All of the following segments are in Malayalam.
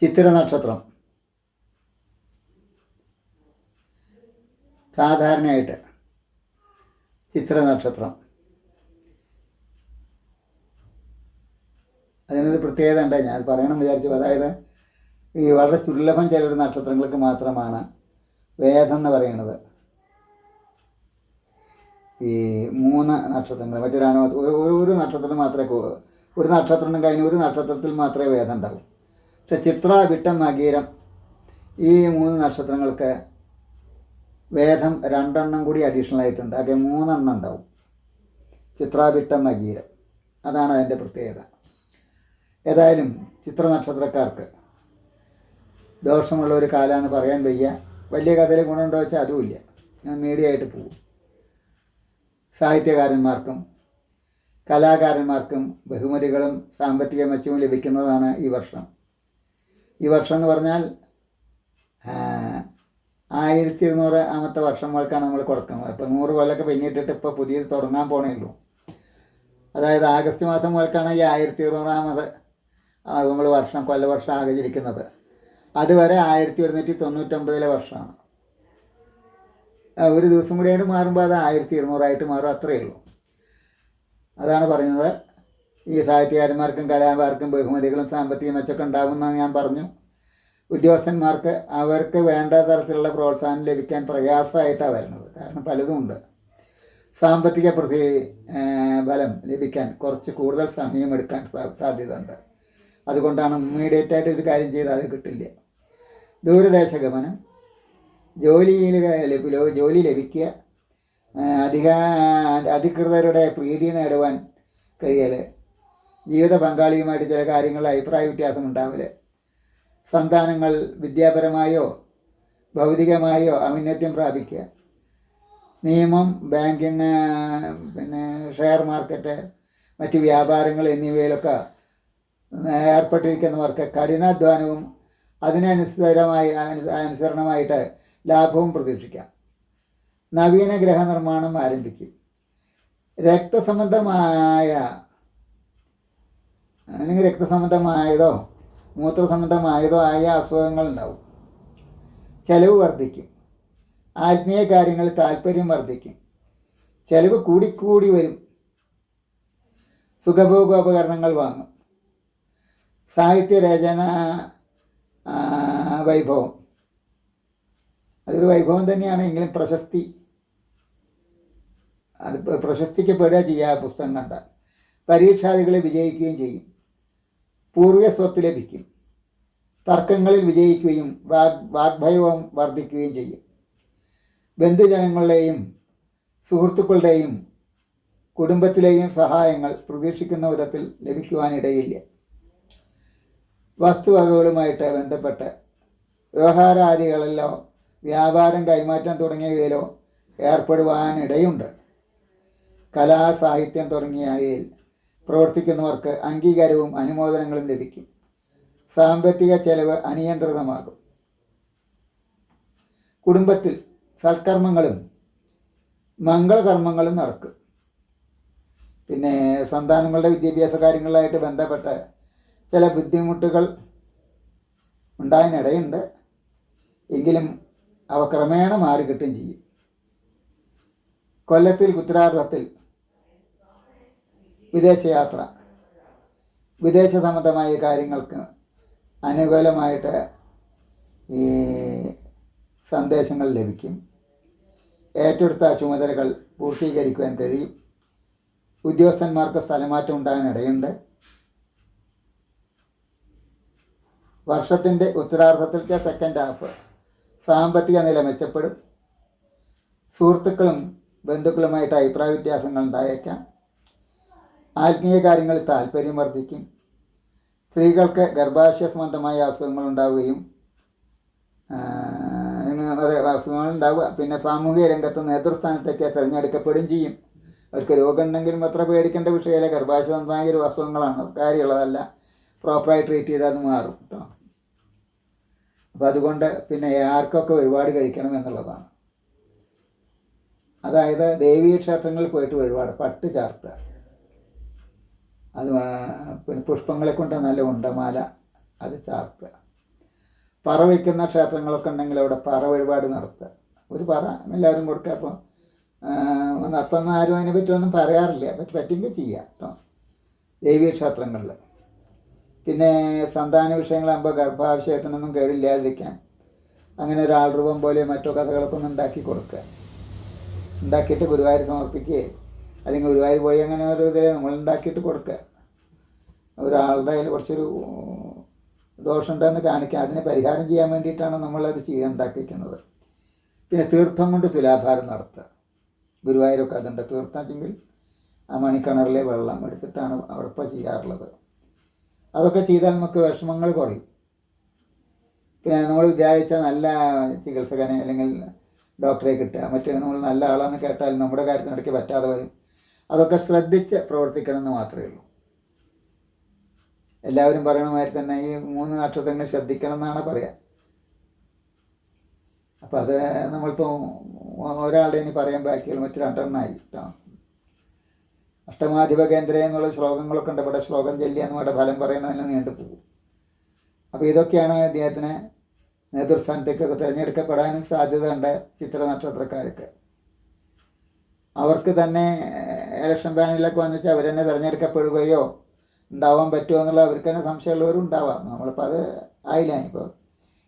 ചിത്തിര നക്ഷത്രം സാധാരണയായിട്ട് ചിത്ര നക്ഷത്രം അതിനൊരു പ്രത്യേകത ഉണ്ട് ഞാൻ അത് പറയണം വിചാരിച്ചു. അതായത് ഈ വളരെ ദുർലഭം ചില നക്ഷത്രങ്ങൾക്ക് മാത്രമാണ് വേദം എന്ന് പറയുന്നത്. ഈ മൂന്ന് നക്ഷത്രങ്ങൾ മറ്റൊരാണോ ഒരു ഒരു- നക്ഷത്രം മാത്രമേ ഒരു നക്ഷത്രം കഴിഞ്ഞ് ഒരു നക്ഷത്രത്തിൽ മാത്രമേ വേദം ഉണ്ടാവൂ. പക്ഷെ ചിത്ര വിട്ടം മകീരം ഈ മൂന്ന് നക്ഷത്രങ്ങൾക്ക് വേദം രണ്ടെണ്ണം കൂടി അഡീഷണൽ ആയിട്ടുണ്ട്. ആകെ മൂന്നെണ്ണം ഉണ്ടാവും. ചിത്രാവിട്ടം മകീരം അതാണ് അതിന്റെ പ്രത്യേകത. ഏതായാലും ചിത്ര നക്ഷത്രക്കാർക്ക് ദോഷമുള്ള ഒരു കാലമെന്ന് പറയാൻ വയ്യ. വലിയ കഥയിൽ ഗുണമുണ്ടോ വെച്ചാൽ അതുമില്ല. ഞാൻ മീഡിയ ആയിട്ട് പോകും. സാഹിത്യകാരന്മാർക്കും കലാകാരന്മാർക്കും ബഹുമതികളും സാമ്പത്തിക മെച്ചവും ലഭിക്കുന്നതാണ് ഈ വർഷം. ഈ വർഷം എന്ന് പറഞ്ഞാൽ ആയിരത്തി ഇരുന്നൂറ് ആമത്തെ വർഷങ്ങൾക്കാണ് നമ്മൾ കൊടുക്കുന്നത്. ഇപ്പോൾ നൂറ് കൊല്ലമൊക്കെ പിന്നിട്ടിട്ട് ഇപ്പോൾ പുതിയത് തുടങ്ങാൻ പോണേ ഉള്ളൂ. അതായത് ആഗസ്റ്റ് മാസം മുതൽക്കാണ് ഈ ആയിരത്തി ഇരുന്നൂറാമത് നമ്മൾ വർഷം കൊല്ല വർഷം ആചരിക്കുന്നത് അതുവരെ ആയിരത്തി ഒരുന്നൂറ്റി തൊണ്ണൂറ്റൊമ്പതിലെ വർഷമാണ് ഒരു ദിവസം കൂടിയായിട്ട് മാറുമ്പോൾ അത് ആയിരത്തി ഇരുന്നൂറായിട്ട് മാറും അത്രയേ ഉള്ളൂ. അതാണ് പറയുന്നത് ഈ സാഹിത്യകാരന്മാർക്കും കലാകാർക്കും ബഹുമതികളും സാമ്പത്തിക മെച്ചമൊക്കെ ഉണ്ടാകുമെന്ന് ഞാൻ പറഞ്ഞു. ഉദ്യോഗസ്ഥന്മാർക്ക് അവർക്ക് വേണ്ട തരത്തിലുള്ള പ്രോത്സാഹനം ലഭിക്കാൻ പ്രയാസമായിട്ടാണ് വരുന്നത്. കാരണം പലതുമുണ്ട് സാമ്പത്തിക പ്രതി ബലം ലഭിക്കാൻ കുറച്ച് കൂടുതൽ സമയമെടുക്കാൻ സാധ്യത സാധ്യതയുണ്ട്. അതുകൊണ്ടാണ് ഇമ്മീഡിയറ്റ് ആയിട്ട് ഒരു കാര്യം ചെയ്താൽ അത് കിട്ടില്ല. ദൂരദേശ ഗമനം. ജോലിയിൽ ജോലി ലഭിക്കുക. അധിക അധികൃതരുടെ പ്രീതി നേടുവാൻ കഴിയൽ ജീവിത പങ്കാളിയുമായിട്ട് ചില കാര്യങ്ങളിൽ അഭിപ്രായ വ്യത്യാസം ഉണ്ടാവില്ല? സന്താനങ്ങൾ വിദ്യാപരമായോ ഭൗതികമായോ ഔന്നത്യം പ്രാപിക്കുക. നിയമം ബാങ്കിങ് പിന്നെ ഷെയർ മാർക്കറ്റ് മറ്റ് വ്യാപാരങ്ങൾ എന്നിവയിലൊക്കെ ഏർപ്പെട്ടിരിക്കുന്നവർക്ക് കഠിനാധ്വാനവും അതിനനുസരമായി അനു- അനുസരണമായിട്ട് ലാഭവും പ്രതീക്ഷിക്കാം. നവീന ഗ്രഹനിർമ്മാണം ആരംഭിക്കും രക്തസംബന്ധമായ അല്ലെങ്കിൽ രക്തസംബന്ധമായതോ മൂത്രസംബന്ധമായതോ ആയ അസുഖങ്ങൾ ഉണ്ടാവും. ചെലവ് വർദ്ധിക്കും. ആത്മീയ കാര്യങ്ങളിൽ താല്പര്യം വർദ്ധിക്കും. ചെലവ് കൂടിക്കൂടി വരും. സുഖഭോഗോപകരണങ്ങൾ വാങ്ങും. സാഹിത്യരചന ആ, വൈഭവം. അതൊരു വൈഭവം തന്നെയാണ്. എങ്കിലും പ്രശസ്തി അത് പ്രശസ്തിക്കപ്പെടുക ചെയ്യുക പുസ്തകം കണ്ടാൽ. പരീക്ഷാദികളെ വിജയിക്കുകയും ചെയ്യും. പൂർവ സ്വത്ത് ലഭിക്കും. തർക്കങ്ങളിൽ വിജയിക്കുകയും വാഗ് വാഗ്ഭയവും വർദ്ധിക്കുകയും ചെയ്യും. ബന്ധുജനങ്ങളുടെയും സുഹൃത്തുക്കളുടെയും കുടുംബത്തിലെയും സഹായങ്ങൾ പ്രതീക്ഷിക്കുന്ന വിധത്തിൽ ലഭിക്കുവാനിടയില്ല. വസ്തുവകകളുമായിട്ട് ബന്ധപ്പെട്ട് വ്യവഹാരാദികളിലോ വ്യാപാരം കൈമാറ്റം തുടങ്ങിയവയിലോ ഏർപ്പെടുവാനിടയുണ്ട്. കലാ സാഹിത്യം തുടങ്ങിയവയിൽ പ്രവർത്തിക്കുന്നവർക്ക് അംഗീകാരവും അനുമോദനങ്ങളും ലഭിക്കും. സാമ്പത്തിക ചെലവ് അനിയന്ത്രിതമാകും. കുടുംബത്തിൽ സൽക്കർമ്മങ്ങളും മംഗളകർമ്മങ്ങളും നടക്കും. പിന്നെ സന്താനങ്ങളുടെ വിദ്യാഭ്യാസ കാര്യങ്ങളിലായിട്ട് ബന്ധപ്പെട്ട ചില ബുദ്ധിമുട്ടുകൾ ഉണ്ടായതിനിടയുണ്ട്. എങ്കിലും അവ ക്രമേണ മാറി കിട്ടുകയും ചെയ്യും. കൊല്ലത്തിൽ ഉത്തരാർദ്ധത്തിൽ വിദേശയാത്ര. വിദേശ സംബന്ധമായ കാര്യങ്ങൾക്ക് അനുകൂലമായിട്ട് ഈ സന്ദേശങ്ങൾ ലഭിക്കും. ഏറ്റെടുത്ത ചുമതലകൾ പൂർത്തീകരിക്കുവാൻ കഴിയും. ഉദ്യോഗസ്ഥന്മാർക്ക് സ്ഥലമാറ്റം ഉണ്ടാകാനിടയുണ്ട്. വർഷത്തിന്റെ ഉത്തരാർദ്ധത്തിലത്തെ സെക്കൻഡ് ഹാഫ് സാമ്പത്തിക നില മെച്ചപ്പെടും. സുഹൃത്തുക്കളും ബന്ധുക്കളുമായിട്ട് അഭിപ്രായ വ്യത്യാസങ്ങൾ ഉണ്ടായേക്കാം. ആത്മീയ കാര്യങ്ങളിൽ താല്പര്യം വർദ്ധിക്കും. സ്ത്രീകൾക്ക് ഗർഭാശയ സംബന്ധമായ അസുഖങ്ങൾ ഉണ്ടാവുകയും അസുഖങ്ങൾ ഉണ്ടാവുക. പിന്നെ സാമൂഹിക രംഗത്ത് നേതൃസ്ഥാനത്തേക്ക് തിരഞ്ഞെടുക്കപ്പെടുകയും ചെയ്യും. അവർക്ക് രോഗം ഉണ്ടെങ്കിലും അത്ര പേടിക്കേണ്ട വിഷയമല്ല. ഗർഭാശയ സംബന്ധമായ ഒരു അസുഖങ്ങളാണ്. കാര്യമുള്ളതല്ല. പ്രോപ്പറായി ട്രീറ്റ് ചെയ്താൽ അത് മാറും കേട്ടോ അപ്പം അതുകൊണ്ട് പിന്നെ ആർക്കൊക്കെ ഒരുപാട് കഴിക്കണം എന്നുള്ളതാണ്. അതായത് ദേവീ ക്ഷേത്രങ്ങളിൽ പോയിട്ട് ഒരുപാട് പട്ട് ചാർത്തുക. അത് പിന്നെ പുഷ്പങ്ങളെ കൊണ്ട് നല്ല ഉണ്ടമാല അത് ചാർത്തുക. പറ വയ്ക്കുന്ന ക്ഷേത്രങ്ങളൊക്കെ ഉണ്ടെങ്കിൽ അവിടെ പറ വഴിപാട് നടത്തുക. ഒരു പറ എല്ലാവരും കൊടുക്കുക. അപ്പം ഒന്നും ആരും അതിനെ പറ്റിയൊന്നും പറയാറില്ല. പറ്റി പറ്റുമെങ്കിൽ ചെയ്യാം കേട്ടോ. ദേവീ ക്ഷേത്രങ്ങളിൽ. പിന്നെ സന്താന വിഷയങ്ങളാകുമ്പോൾ ഗർഭാഭിഷേകത്തിനൊന്നും കയറില്ലാതിരിക്കാൻ അങ്ങനെ ഒരാൾ ആൾരൂപം പോലെ മറ്റോ കഥകളൊക്കെ ഒന്ന് ഉണ്ടാക്കി കൊടുക്കുക. ഉണ്ടാക്കിയിട്ട് ഗുരുവായൂർ സമർപ്പിക്കുകയോ അല്ലെങ്കിൽ ഗുരുവായൂർ പോയി അങ്ങനെ ഒരു ഇതിൽ നമ്മൾ ഉണ്ടാക്കിയിട്ട് കൊടുക്കുക. ഒരാളുടെ അതിൽ കുറച്ചൊരു ദോഷമുണ്ടെന്ന് കാണിക്കുക. അതിനെ പരിഹാരം ചെയ്യാൻ വേണ്ടിയിട്ടാണ് നമ്മളത് ചെയ്യാൻ ഉണ്ടാക്കിയിരിക്കുന്നത്. പിന്നെ തീർത്ഥം കൊണ്ട് തുലാഭാരം നടത്തുക. ഗുരുവായൂരൊക്കെ അതുണ്ട്. തീർത്ഥം വെച്ചെങ്കിൽ ആ മണിക്കിണറിലെ വെള്ളം എടുത്തിട്ടാണ് അവിടെ ചെയ്യാറുള്ളത്. അതൊക്കെ ചെയ്താൽ നമുക്ക് വിഷമങ്ങൾ കുറയും. പിന്നെ നമ്മൾ വിചാരിച്ച നല്ല ചികിത്സകനെ അല്ലെങ്കിൽ ഡോക്ടറെ കിട്ടുക. മറ്റേ നമ്മൾ നല്ല ആളാണെന്ന് കേട്ടാൽ നമ്മുടെ കാര്യത്തിനിടയ്ക്ക് പറ്റാതെ വരും. അതൊക്കെ ശ്രദ്ധിച്ച് പ്രവർത്തിക്കണമെന്ന് മാത്രമേ ഉള്ളൂ. എല്ലാവരും പറയണ മാതിരി തന്നെ ഈ മൂന്ന് നക്ഷത്രങ്ങൾ ശ്രദ്ധിക്കണം എന്നാണ് പറയാം. അപ്പം അത് നമ്മളിപ്പോൾ ഒരാളുടെ ഇനി പറയാൻ ബാക്കിയുള്ള മറ്റു രണ്ടെണ്ണമായി അഷ്ടമാധിപ കേന്ദ്ര എന്നുള്ള ശ്ലോകങ്ങളൊക്കെ ഉണ്ട്. ഇവിടെ ശ്ലോകം ചൊല്ലിയ നമ്മുടെ ഫലം പറയുന്നതിന് നീണ്ടു പോകും. അപ്പോൾ ഇതൊക്കെയാണ് അദ്ദേഹത്തിന് നേതൃസ്ഥാനത്തേക്കൊക്കെ തിരഞ്ഞെടുക്കപ്പെടാനും സാധ്യത ഉണ്ട് ചിത്ര നക്ഷത്രക്കാർക്ക്. അവർക്ക് തന്നെ ഇലക്ഷൻ പാനലിലൊക്കെ വന്നു വെച്ചാൽ അവർ തന്നെ തിരഞ്ഞെടുക്കപ്പെടുകയോ ഉണ്ടാവാൻ പറ്റുമോ എന്നുള്ള അവർക്ക് തന്നെ സംശയമുള്ളവരും ഉണ്ടാവാം നമ്മളിപ്പോൾ അത് ആയില്ല? ഇപ്പോൾ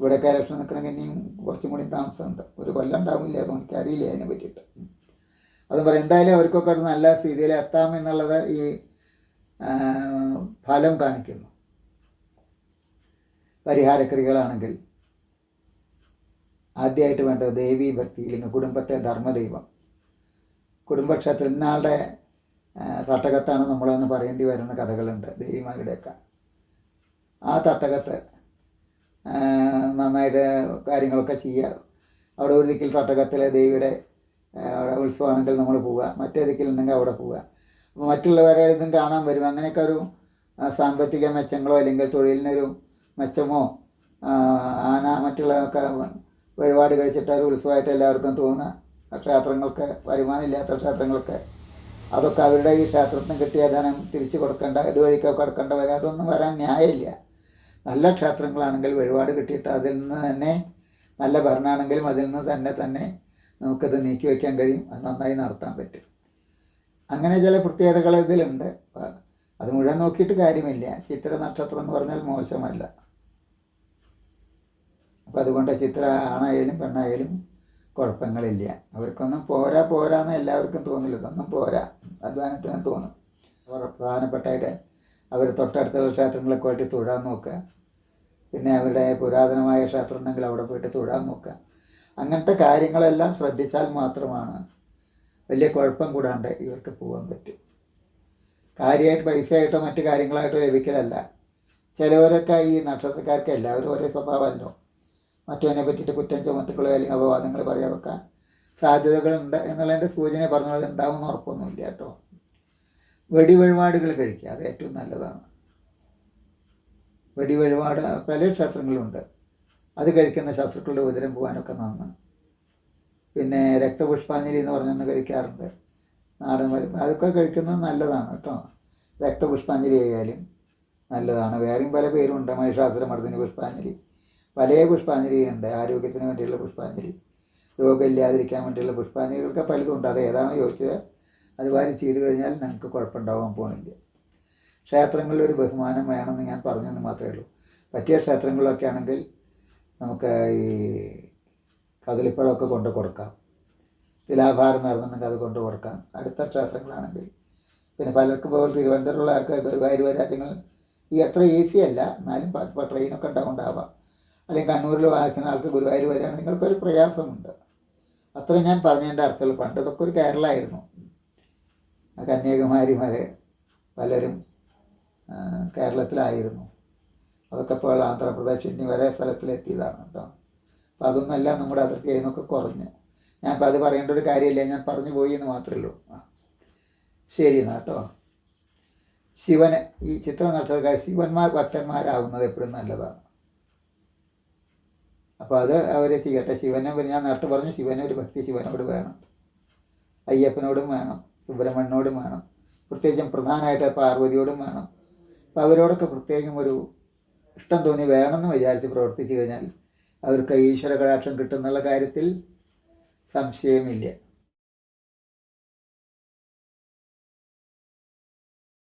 ഇവിടെയൊക്കെ ഇലക്ഷൻ നിൽക്കണമെങ്കിൽ ഇനിയും കുറച്ചും കൂടി താമസമുണ്ട്. ഒരു കൊല്ലം ഉണ്ടാവില്ല അത് എനിക്കറിയില്ല അതിനെ പറ്റിയിട്ട്. അത് പറയും. എന്തായാലും അവർക്കൊക്കെ ഒരു നല്ല സ്ഥിതിയിൽ എത്താമെന്നുള്ളത് ഈ ഫലം കാണിക്കുന്നു. പരിഹാരക്രിയകളാണെങ്കിൽ ആദ്യമായിട്ട് വേണ്ടത് ദേവീ ഭക്തി ഇല്ലെങ്കിൽ കുടുംബത്തെ ധർമ്മദൈവം. കുടുംബക്ഷേത്രം ഇന്നാളുടെ ആ, തട്ടകത്താണ് നമ്മളെന്ന് പറയേണ്ടി വരുന്ന കഥകളുണ്ട് ദേവിമാരുടെയൊക്കെ. ആ തട്ടകത്ത് നന്നായിട്ട് കാര്യങ്ങളൊക്കെ ചെയ്യുക. അവിടെ ഒരു ദിക്കിൽ തട്ടകത്തിലെ ദേവിയുടെ അവിടെ ഉത്സവമാണെങ്കിൽ നമ്മൾ പോവുക. മറ്റേ ദിക്കിലുണ്ടെങ്കിൽ അവിടെ പോവുക. അപ്പോൾ മറ്റുള്ളവരെ ഇതും കാണാൻ വരും. അങ്ങനെയൊക്കെ ഒരു സാമ്പത്തിക മെച്ചങ്ങളോ അല്ലെങ്കിൽ തൊഴിലിനൊരു മെച്ചമോ ആന മറ്റുള്ളതൊക്കെ വഴിപാട് കഴിച്ചിട്ട് ഒരു ഉത്സവമായിട്ട് എല്ലാവർക്കും തോന്നുക. ക്ഷേത്രങ്ങൾക്ക് വരുമാനമില്ലാത്ത ക്ഷേത്രങ്ങൾക്ക്. അതൊക്കെ അവരുടെ ഈ ക്ഷേത്രത്തിന് കിട്ടിയ ധനം തിരിച്ചു കൊടുക്കേണ്ട ഇതുവഴിക്കൊക്കെ കൊടുക്കേണ്ട വരാം അതൊന്നും വരാൻ ന്യായമില്ല. നല്ല ക്ഷേത്രങ്ങളാണെങ്കിൽ വഴിപാട് കിട്ടിയിട്ട് അതിൽ നിന്ന് തന്നെ നല്ല ഭരണമാണെങ്കിലും അതിൽ നിന്ന് തന്നെ തന്നെ നമുക്കത് നീക്കി വയ്ക്കാൻ കഴിയും. അത് നന്നായി നടത്താൻ പറ്റും. അങ്ങനെ ചില പ്രത്യേകതകൾ ഇതിലുണ്ട്. അത് മുഴുവൻ നോക്കിയിട്ട് കാര്യമില്ല. ചിത്ര നക്ഷത്രം എന്ന് പറഞ്ഞാൽ മോശമല്ല. അപ്പം അതുകൊണ്ട് ചിത്ര ആണായാലും പെണ്ണായാലും കുഴപ്പങ്ങളില്ല. അവർക്കൊന്നും പോരാ പോരാന്ന് എല്ലാവർക്കും തോന്നില്ല. ഇതൊന്നും പോരാ. അധ്വാനത്തിന് തോന്നും. അവർ പ്രധാനപ്പെട്ടായിട്ട് അവർ തൊട്ടടുത്തുള്ള ക്ഷേത്രങ്ങളൊക്കെ പോയിട്ട് തൊഴാൻ നോക്കുക. പിന്നെ അവരുടെ പുരാതനമായ ക്ഷേത്രം ഉണ്ടെങ്കിൽ അവിടെ പോയിട്ട് തൊഴാൻ നോക്കുക. അങ്ങനത്തെ കാര്യങ്ങളെല്ലാം ശ്രദ്ധിച്ചാൽ മാത്രമാണ് വലിയ കുഴപ്പം കൂടാണ്ട് ഇവർക്ക് പോകാൻ പറ്റും. കാര്യമായിട്ട് പൈസയായിട്ടോ മറ്റു കാര്യങ്ങളായിട്ടോ ലഭിക്കലല്ല. ചിലവരൊക്കെ ഈ നക്ഷത്രക്കാർക്ക് എല്ലാവരും ഒരേ സ്വഭാവമല്ലോ. മറ്റവനെ പറ്റിയിട്ട് കുറ്റം ചുമത്തുകളോ അല്ലെങ്കിൽ അപവാദങ്ങൾ പറയാതൊക്കെ സാധ്യതകളുണ്ട് എന്നുള്ളതിന്റെ സൂചന പറഞ്ഞത് ഉണ്ടാവുമെന്ന് ഉറപ്പൊന്നുമില്ല കേട്ടോ. വെടി വഴിപാടുകൾ കഴിക്കുക അത് ഏറ്റവും നല്ലതാണ്. വെടി വഴിപാട് പല ക്ഷേത്രങ്ങളുണ്ട് അത് കഴിക്കുന്ന ശത്രുക്കളുടെ ഉദരം പോകാനൊക്കെ നന്ന്. പിന്നെ രക്തപുഷ്പാഞ്ജലി എന്ന് പറഞ്ഞൊന്ന് കഴിക്കാറുണ്ട്. നാടൻ മരുന്ന് അതൊക്കെ കഴിക്കുന്നത് നല്ലതാണ് കേട്ടോ. രക്തപുഷ്പാഞ്ജലി ആയാലും നല്ലതാണ്. വേറെയും പല പേരുണ്ട്. മഹിഷാസുരമർദ്ദിനി പുഷ്പാഞ്ജലി. പല പുഷ്പാഞ്ജലിയുണ്ട് ആരോഗ്യത്തിന് വേണ്ടിയുള്ള പുഷ്പാഞ്ജലി രോഗമില്ലാതിരിക്കാൻ വേണ്ടിയുള്ള പുഷ്പാഞ്ജലികളൊക്കെ പലതുണ്ട് അത് ഏതാണോ ചോദിച്ചത്. അതുപോലെ ചെയ്തു കഴിഞ്ഞാൽ നിങ്ങൾക്ക് കുഴപ്പമുണ്ടാവാൻ പോകുന്നില്ല ക്ഷേത്രങ്ങളിൽ ഒരു ബഹുമാനം വേണമെന്ന് ഞാൻ പറഞ്ഞെന്ന് മാത്രമേ ഉള്ളൂ. പറ്റിയ ക്ഷേത്രങ്ങളിലൊക്കെ ആണെങ്കിൽ നമുക്ക് ഈ കദളിപ്പഴമൊക്കെ കൊണ്ട് കൊടുക്കാം. തിലാഭാരം നടന്നുണ്ടെങ്കിൽ അത് കൊണ്ട് കൊടുക്കാം. അടുത്ത ക്ഷേത്രങ്ങളാണെങ്കിൽ പിന്നെ പലർക്കും പോലെ തിരുവനന്തപുരമുള്ള ആൾക്കാർ ഗുരുവായൂർ രാജ്യങ്ങൾ ഈ അത്ര ഈസി അല്ല. എന്നാലും ഇപ്പോൾ ട്രെയിനൊക്കെ ഉണ്ടാവുണ്ടാവാം അല്ലെങ്കിൽ കണ്ണൂരിൽ വായിക്കുന്ന ആൾക്ക് ഗുരുവായൂർ വരികയാണ് നിങ്ങൾക്കൊരു പ്രയാസമുണ്ട്. അത്ര ഞാൻ പറഞ്ഞതിന്റെ അർത്ഥത്തിൽ പണ്ട് ഇതൊക്കെ ഒരു കേരളമായിരുന്നു. കന്യാകുമാരി വരെ പലരും കേരളത്തിലായിരുന്നു. അതൊക്കെ ഇപ്പോൾ ആന്ധ്രാപ്രദേശ് ഇനി വരെ സ്ഥലത്തിലെത്തിയതാണ് കേട്ടോ. അപ്പോൾ അതൊന്നല്ല നമ്മുടെ അതിർത്തി നിന്നൊക്കെ കുറഞ്ഞു. ഞാൻ ഇപ്പോൾ അത് പറയേണ്ട ഒരു കാര്യമില്ല. ഞാൻ പറഞ്ഞു പോയി എന്ന് മാത്രമേ ഉള്ളൂ. ശരി എന്നാ കേട്ടോ. ശിവന് ഈ ചിത്ര നക്ഷത്രക്കാർ ശിവന്മാർ ഭക്തന്മാരാവുന്നത് എപ്പോഴും നല്ലതാണ്. അപ്പോൾ അത് അവർ ചെയ്യട്ടെ. ശിവനെ ഞാൻ നേരത്തെ പറഞ്ഞു ശിവനെ ഒരു ഭക്തി ശിവനോട് വേണം. അയ്യപ്പനോടും വേണം. സുബ്രഹ്മണ്യനോടും വേണം. പ്രത്യേകിച്ചും പ്രധാനമായിട്ട് പാർവതിയോടും വേണം. അപ്പോൾ അവരോടൊക്കെ പ്രത്യേകം ഒരു ഇഷ്ടം തോന്നി വേണമെന്ന് വിചാരിച്ച് പ്രവർത്തിച്ചു കഴിഞ്ഞാൽ അവർക്ക് ഈശ്വര കടാക്ഷം കിട്ടുന്നുള്ള കാര്യത്തിൽ സംശയമില്ല.